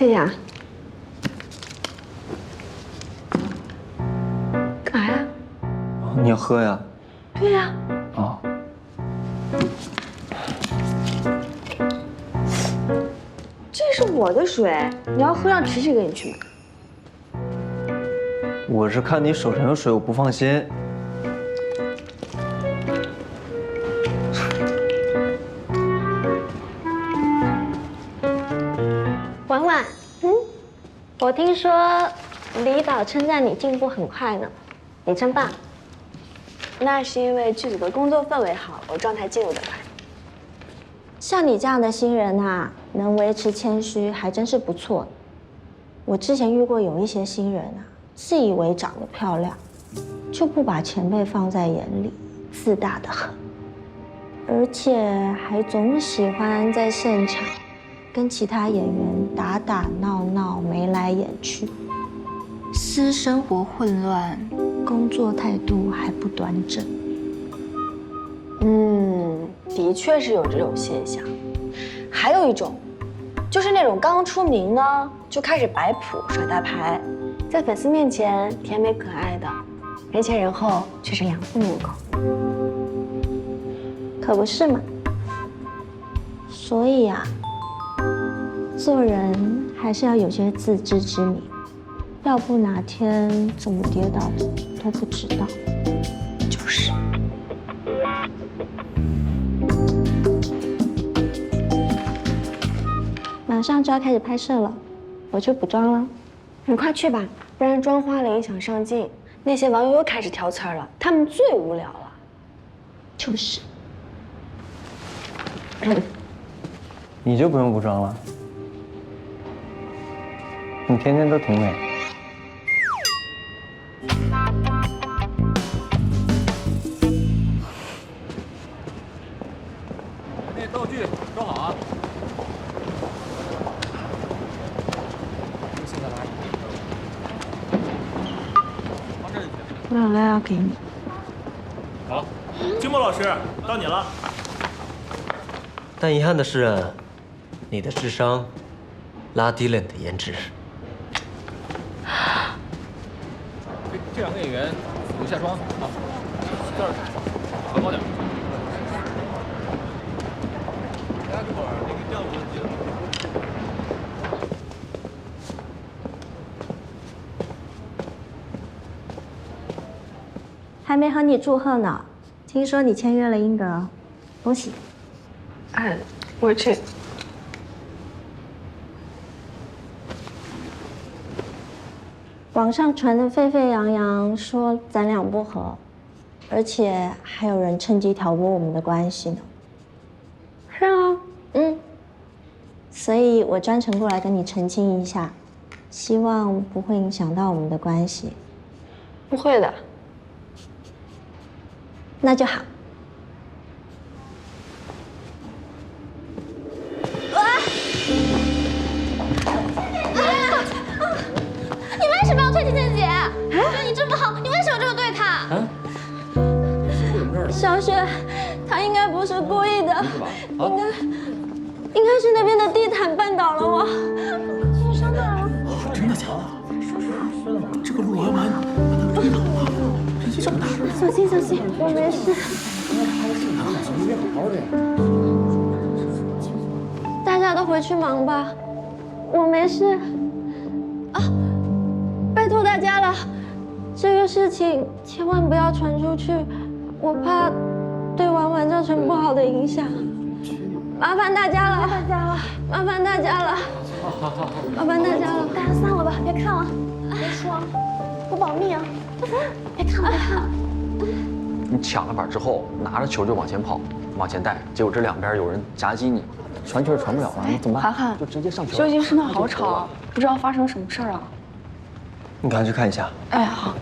谢谢啊。干嘛呀？哦你要喝呀？对呀、哦，这是我的水，你要喝让琪琪给你去买。我是看你手上有水，我不放心。我听说李导称赞你进步很快呢，你真棒。那是因为剧组的工作氛围好，我状态进入的快。像你这样的新人啊，能维持谦虚还真是不错。我之前遇过有一些新人啊，自以为长得漂亮，就不把前辈放在眼里，自大的很，而且还总喜欢在现场跟其他演员打打闹闹，眉来眼去，私生活混乱，工作态度还不端正。嗯，的确是有这种现象。还有一种，就是那种刚出名呢就开始摆谱耍大牌，在粉丝面前甜美可爱的，人前人后却是两副面孔。可不是嘛。所以啊，做人还是要有些自知之明，要不哪天怎么跌倒的都不知道。就是。马上就要开始拍摄了，我去补妆了。你快去吧，不然妆花了影响上镜。那些网友又开始挑刺儿了，他们最无聊了。就是，你就不用补妆了，你天天都挺美。那道具装好啊！现在来，放。我有料要给你。好，金墨老师，到你了。但遗憾的是，你的智商拉低了你的颜值。这这两个演员下妆啊，这儿调高点。大会儿那个调子记得。还没和你祝贺呢，听说你签约了英格，恭喜！哎，我去。网上传的沸沸扬扬，说咱俩不和，而且还有人趁机挑拨我们的关系呢。是啊，嗯，所以我专程过来跟你澄清一下，希望不会影响到我们的关系。不会的。那就好。小雪，她应该不是故意的，应该应该是那边的地毯绊倒了我。你伤哪儿了？真的假的？这个路要不然推倒了，力气这么大。小心小心，我没事。大家都回去忙吧，我没事。啊，拜托大家了，这个事情千万不要传出去，我怕对婉婉造成不好的影响。麻烦大家了，大家了，麻烦大家了，好好好麻烦大家了。大家散了吧，别看了，别说，我保密啊！别看了，别看了。你抢了板之后，拿着球就往前跑，往前带，结果这两边有人夹击你，传球也传不了了，那怎么办？涵涵就直接上球。休息室那好吵，不知道发生什么事儿啊。你赶快去看一下。哎，好。